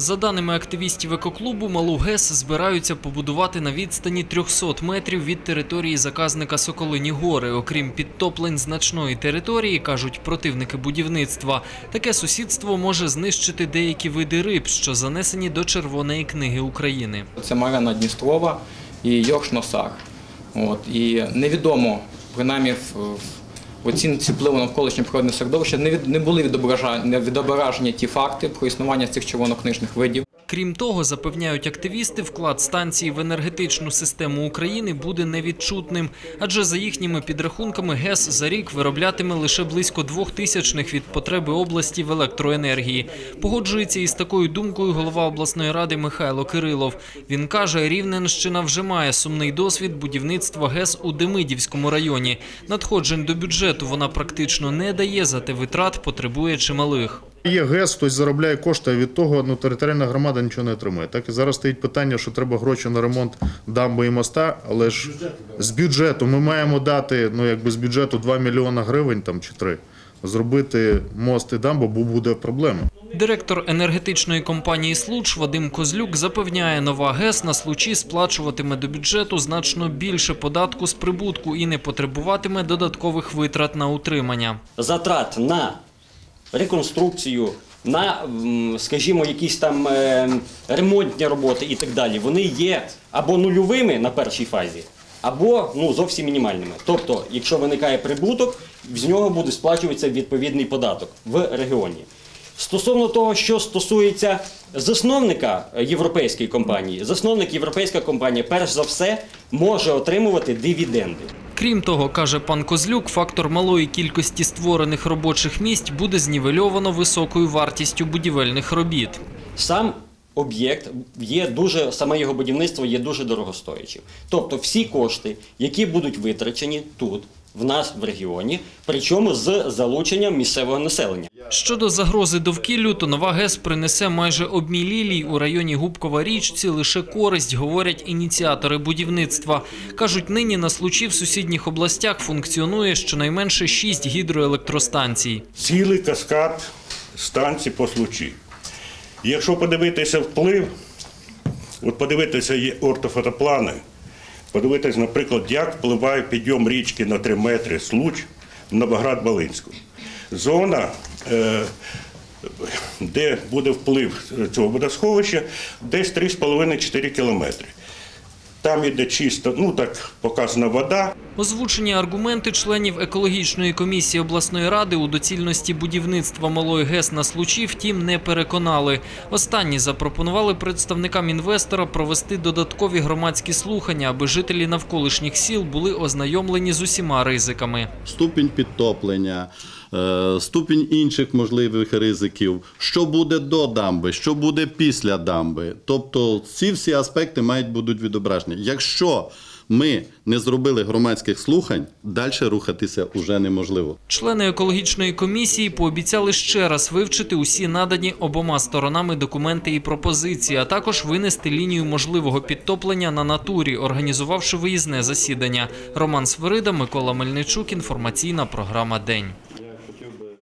За даними активістів екоклубу, малу ГЕС збираються побудувати на відстані 300 метрів від території заказника Соколині Гори. Окрім підтоплень значної території, кажуть противники будівництва, таке сусідство може знищити деякі види риб, що занесені до Червоної книги України. Це Марина Дністрова і Йорш-Носар. От, і невідомо, принаймні в оцінці впливу навколишнє природне середовище не, від, не були відображені ті факти про існування цих червонокнижних видів. Крім того, запевняють активісти, вклад станції в енергетичну систему України буде невідчутним, адже за їхніми підрахунками ГЕС за рік вироблятиме лише близько двох тисячних від потреби області в електроенергії. Погоджується із такою думкою голова обласної ради Михайло Кирилов. Він каже, Рівненщина вже має сумний досвід будівництва ГЕС у Демидівському районі. Надходжень до бюджету вона практично не дає, зате витрат потребує чималих. Є ГЕС, хтось заробляє кошти, а від того ну, територіальна громада нічого не отримує. Так і зараз стоїть питання, що треба гроші на ремонт дамби і моста, але ж з бюджету ми маємо дати ну, якби з бюджету 2 мільйона гривень там, чи 3, зробити мост і дамбу, бо буде проблема. Директор енергетичної компанії «Случ» Вадим Козлюк запевняє, нова ГЕС на случі сплачуватиме до бюджету значно більше податку з прибутку і не потребуватиме додаткових витрат на утримання. затрат на реконструкцію, на, скажімо, якісь там е, ремонтні роботи і так далі, вони є або нульовими на першій фазі, або ну, зовсім мінімальними. Тобто, якщо виникає прибуток, з нього буде сплачуватися відповідний податок в регіоні. Стосовно того, що стосується засновника е, європейської компанії, засновник європейська компанія, перш за все, може отримувати дивіденди. Крім того, каже пан Козлюк, фактор малої кількості створених робочих місць буде знівельовано високою вартістю будівельних робіт. сам об'єкт є дуже, саме його будівництво є дуже дорогостоячим. Тобто всі кошти, які будуть витрачені тут, в нас в регіоні, причому з залученням місцевого населення. Щодо загрози довкіллю, то нова ГЕС принесе майже обмілілій у районі Губкова річці лише користь, говорять ініціатори будівництва. Кажуть, нині на случі в сусідніх областях функціонує щонайменше шість гідроелектростанцій. цілий каскад станцій по случі. Якщо подивитися вплив, от подивитися є ортофотоплани, подивитися, наприклад, як впливає підйом річки на 3 метри случ в Новоград-Балинську. Зона, е, де буде вплив цього водосховища, десь 3,5-4 кілометри. Там іде чисто, ну так показана вода, Озвучені аргументи членів екологічної комісії обласної ради у доцільності будівництва малої ГЕС на случі, втім, не переконали. Останні запропонували представникам інвестора провести додаткові громадські слухання, аби жителі навколишніх сіл були ознайомлені з усіма ризиками. ступінь підтоплення, е, ступінь інших можливих ризиків, що буде до дамби, що буде після дамби. Тобто ці всі аспекти мають будуть відображені. Якщо ми не зробили громадських слухань, далі рухатися вже неможливо. Члени екологічної комісії пообіцяли ще раз вивчити усі надані обома сторонами документи і пропозиції, а також винести лінію можливого підтоплення на натурі, організувавши виїзне засідання. Роман Свирида, Микола Мельничук. Інформаційна програма День.